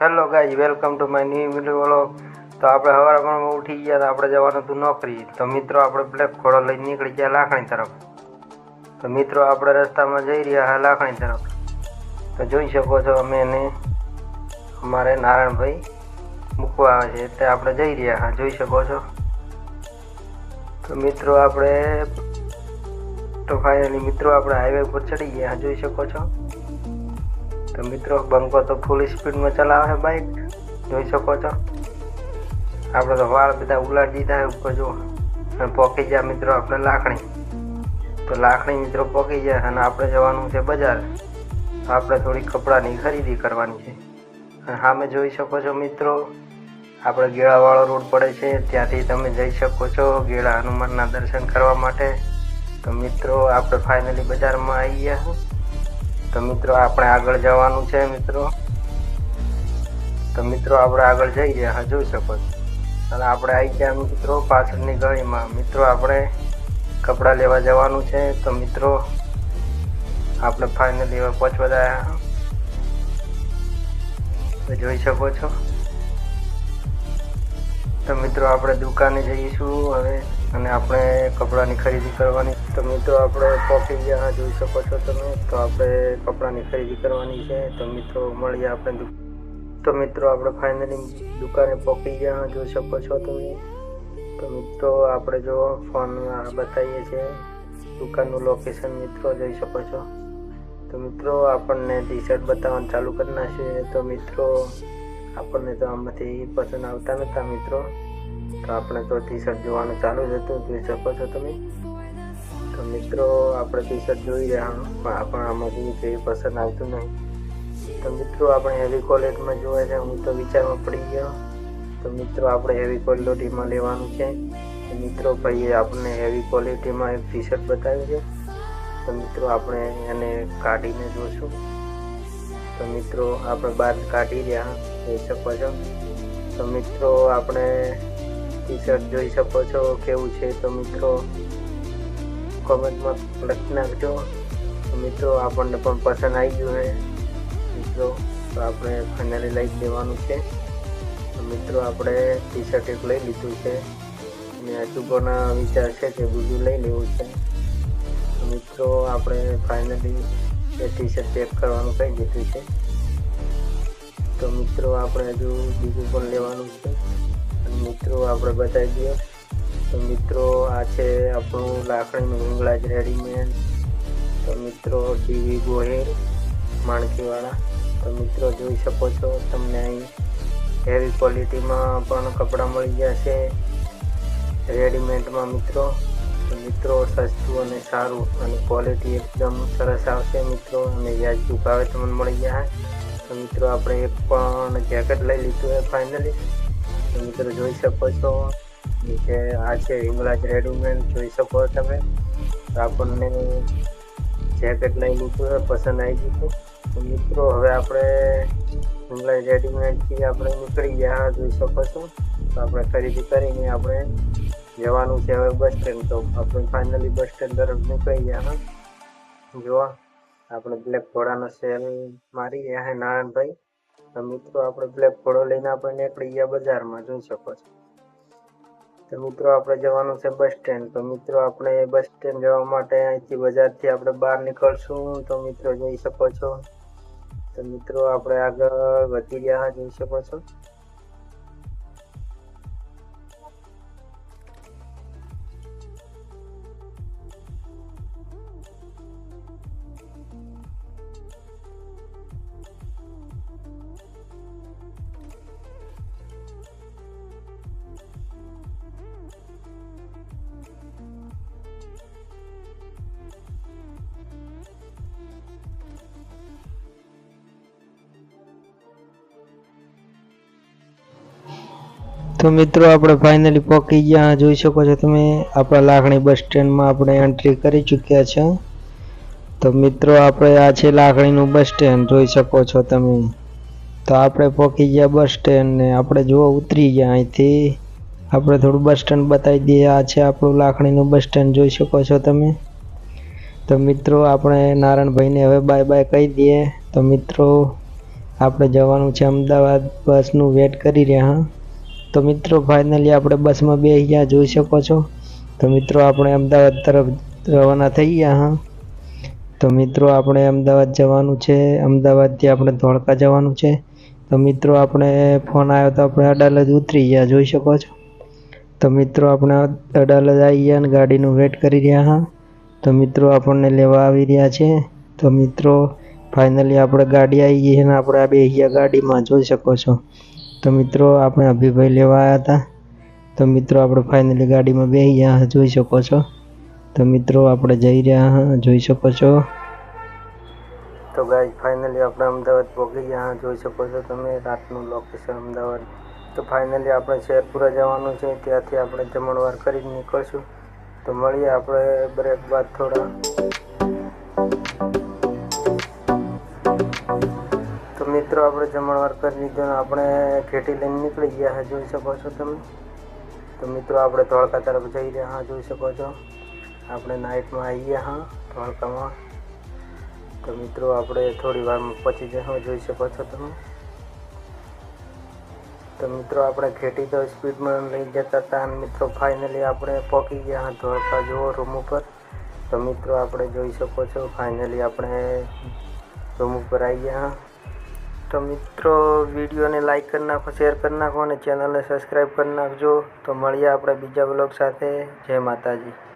Hello guy welcome to my new mini vlog તો આપણે સવારે પણ ઉઠી ગયા તો આપણે જવાનું હતું નોકરી. તો મિત્રો, આપણે બ્લેક ઘોડો લઈને નીકળી ગયા લાખણી તરફ. તો મિત્રો, આપણે રસ્તામાં જઈ રહ્યા હા લાખણી તરફ. તો જોઈ શકો છો અમે એને, અમારે નારાયણભાઈ મૂકવા આવે છે. તે આપણે જઈ રહ્યા હા, જોઈ શકો છો. તો મિત્રો, આપણે, તો ફાઇનલી મિત્રો, આપણે હાઈવે પર ચડી ગયા જોઈ શકો છો. તો મિત્રો, બંકો તો ફૂલ સ્પીડમાં ચલાવે છે બાઇક જોઈ શકો છો. આપણે તો વાળ બધા ઉલાડ દીધા ઉપર જો અને પોકી ગયા મિત્રો આપણે લાખણી. તો લાખણી મિત્રો પોકી ગયા અને આપણે જવાનું છે બજાર. તો આપણે થોડી કપડાની ખરીદી કરવાની છે. અને સામે જોઈ શકો છો મિત્રો, આપણે ગેળાવાળો રોડ પડે છે. ત્યાંથી તમે જઈ શકો છો ગેળા હનુમાનના દર્શન કરવા માટે. તો મિત્રો, આપણે ફાઇનલી બજારમાં આવી ગયા તો મિત્રો, આપણે આગળ જવાનું છે, મિત્રો. તો મિત્રો, આપણે આગળ જઈએ, હા, જોઈ શકો અને આપણે આવી ગયા, મિત્રો, પાછળની ગળીમાં મિત્રો, આપણે કપડાં લેવા જવાનું છે. તો મિત્રો, આપણે ફાઇનલી હવે પહોંચવા ગયા જોઈ શકો છો. તો મિત્રો, આપણે દુકાને જઈશું હવે, અને આપણે કપડાની ખરીદી કરવાની તો મિત્રો આપણે પહોંચી ગયા જોઈ શકો છો તમે. તો આપણે કપડાની ખરીદી કરવાની છે. તો મિત્રો, મળીએ આપણે તો મિત્રો, આપણે ફાઇનલી દુકાને પહોંચી ગયા જોઈ શકો છો તમે. તો મિત્રો, આપણે જો ફોન બતાવીએ છીએ. દુકાનનું લોકેશન મિત્રો જોઈ શકો છો. તો મિત્રો, આપણને ટી શર્ટ બતાવવાનું ચાલુ કરી છે તો મિત્રો, આપણને તો આમાંથી પસંદ આવતા નહોતા મિત્રો. તો આપણે તો ટી શર્ટ જોવાનું ચાલુ જ હતું, જોઈ શકો છો તમે. તો મિત્રો આપણે ટી શર્ટ જોઈ રહ્યા પણ આપણે આમાંથી કંઈ પસંદ આવતું નહીં. તો મિત્રો આપણે હેવી ક્વોલિટીમાં જોવા છે હું તો વિચારમાં પડી ગયો. તો મિત્રો આપણે હેવી ક્વોલિટીમાં લેવાનું છે. મિત્રો ભાઈએ આપણને હેવી ક્વોલિટીમાં એક ટી શર્ટ બતાવ્યું છે. તો મિત્રો આપણે એને કાઢીને જોશું. તો મિત્રો આપણે બહાર કાઢી રહ્યા જોઈ શકો છો. તો મિત્રો આપણે ટી શર્ટ જોઈ શકો છો, કેવું છે? તો મિત્રો કોમેન્ટમાં લખી નાખજો. મિત્રો, આપણને પણ પસંદ આવી ગયું છે મિત્રો, તો આપણે ફાઇનલી લઈ લેવાનું છે. મિત્રો, આપણે ટી શર્ટ એક લઈ લીધું છે. અને હજુ પણ વિચાર છે કે બીજું લઈ લેવું છે. મિત્રો, આપણે ફાઇનલી એ ટી શર્ટ પેક કરવાનું કહી દીધું છે. તો મિત્રો, આપણે હજુ બીજું પણ લેવાનું છે. મિત્રો, આપણે બતાવી દઈએ. તો મિત્રો, આ છે આપણું લાકડીનું હિંગળાજ રેડીમેડ તો મિત્રો ડીવી ગોહિલ માણકીવાળા. તો મિત્રો, જોઈ શકો છો, તમને અહીં હેવી ક્વોલિટીમાં પણ કપડાં મળી જશે. રેડીમેડમાં મિત્રો મિત્રો, સસ્તું અને સારું અને ક્વોલિટી એકદમ સરસ આવશે મિત્રો. અને વ્યાજબી ભાવે તમને મળી જાય. તો મિત્રો, આપણે એક પણ જેકેટ લઈ લીધું છે ફાઇનલી તો મિત્રો, જોઈ શકો છો. કે આ છે હિંગળાજ રેડીમેડ જોઈ શકો તમે. તો આપણને જેકેટ લઈ લીધું પસંદ આવી ગયું તો મિત્રો, હવે આપણે હિંગળાજ રેડીમેડથી આપણે નીકળી ગયા જોઈ શકો છો. તો આપણે ખરીદી કરીને આપણે જવાનું છે હવે બસ સ્ટેન્ડ. તો આપણે ફાઇનલી બસ સ્ટેન્ડ તરફ નીકળી ગયા જોવા આપણે બ્લેક ઘોડાનો સેલ મારી રહ્યા નારાયણભાઈ. તો મિત્રો, આપણે બ્લેક ઘોડો લઈને આપણે નીકળી ગયા બજારમાં, જોઈ શકો છો. તો મિત્રો આપણે જવાનું છે બસ સ્ટેન્ડ. તો મિત્રો આપણે બસ સ્ટેન્ડ જવા માટે અહીંથી બજારથી આપણે બહાર નીકળશું. તો મિત્રો જોઈ શકો છો. તો મિત્રો આપણે આગળ વધી રહ્યા, જોઈ શકો છો. તો મિત્રો, આપણે ફાઇનલી પહોંચી ગયા. જોઈ શકો છો તમે, આપણા લાખણી બસ સ્ટેન્ડમાં આપણે એન્ટ્રી કરી ચૂક્યા છે. તો મિત્રો, આપણે આ છે લાખણીનું બસ સ્ટેન્ડ, જોઈ શકો છો તમે. તો આપણે પહોંચી ગયા બસ સ્ટેન્ડ ને આપણે જો ઉતરી ગયા અહીંથી. આપણે થોડું બસ સ્ટેન્ડ બતાવી દઈએ. આ છે આપણું લાખણીનું બસ સ્ટેન્ડ, જોઈ શકો છો તમે. તો મિત્રો, આપણે નારાયણભાઈને હવે બાય બાય કહી દઈએ. તો મિત્રો, આપણે જવાનું છે અમદાવાદ. બસનું વેટ કરી રહ્યા. હા તો મિત્રો ફાઇનલી આપણે બસમાં બે ગયા. જોઈ શકો છો. તો મિત્રો, આપણે અમદાવાદ તરફ રવાના થઈ ગયા, હા. તો મિત્રો, આપણે અમદાવાદ જવાનું છે. અમદાવાદથી આપણે ધોળકા જવાનું છે. તો મિત્રો, આપણે ફોન આવ્યો તો આપણે અડાલજ ઉતરી ગયા, જોઈ શકો છો. તો મિત્રો, આપણે અડાલજ આવી ગયા અને ગાડીનું વેટ કરી રહ્યા, હા. તો મિત્રો, આપણને લેવા આવી રહ્યા છે. તો મિત્રો ફાઇનલી આપણે ગાડી આવી ગઈ અને આપણે આ બે ગાડીમાં, જોઈ શકો છો. તો મિત્રો, આપણે અભિભાઈ લેવા આવ્યા હતા તો મિત્રો, આપણે ફાઇનલી ગાડીમાં બેસી ગયા જોઈ શકો છો. તો મિત્રો, આપણે જઈ રહ્યા હા, જોઈ શકો છો. તો ગાય ફાઇનલી આપણે અમદાવાદ પહોંચી ગયા જોઈ શકો છો તમે રાતનું લોકેશન અમદાવાદ. તો ફાઇનલી આપણે શેરપુરા જવાનું છે, ત્યાંથી આપણે જમણવાર કરીને નીકળશું. તો મળીએ આપણે બ્રેક બાદ થોડા. મિત્રો, આપણે જમણવાર કરી લીધો આપણે ખેટી લઈને નીકળી ગયા હા, જોઈ શકો છો તમે. તો મિત્રો, આપણે ધોળકા તરફ જઈ રહ્યા હા, જોઈ શકો છો. આપણે નાઇટમાં આવી ગયા હા, ધોળકામાં. તો મિત્રો, આપણે થોડી વારમાં પહોંચી જશું જોઈ શકો છો તમે. તો મિત્રો, આપણે ખેટી તો સ્પીડમાં લઈ જતા હતા અને મિત્રો, ફાઇનલી આપણે પહોંચી ગયા હા, ધોળકા જુઓ રૂમ ઉપર. તો મિત્રો, આપણે જોઈ શકો છો, ફાઇનલી આપણે રૂમ ઉપર આવી ગયા હા. તો મિત્રો, વિડીયોને લાઈક કરી નાખો શેર કરી નાખો અને ચેનલને સબસ્ક્રાઈબ કરી નાખજો. તો મળીએ આપણે બીજા બ્લોગ સાથે. જય માતાજી.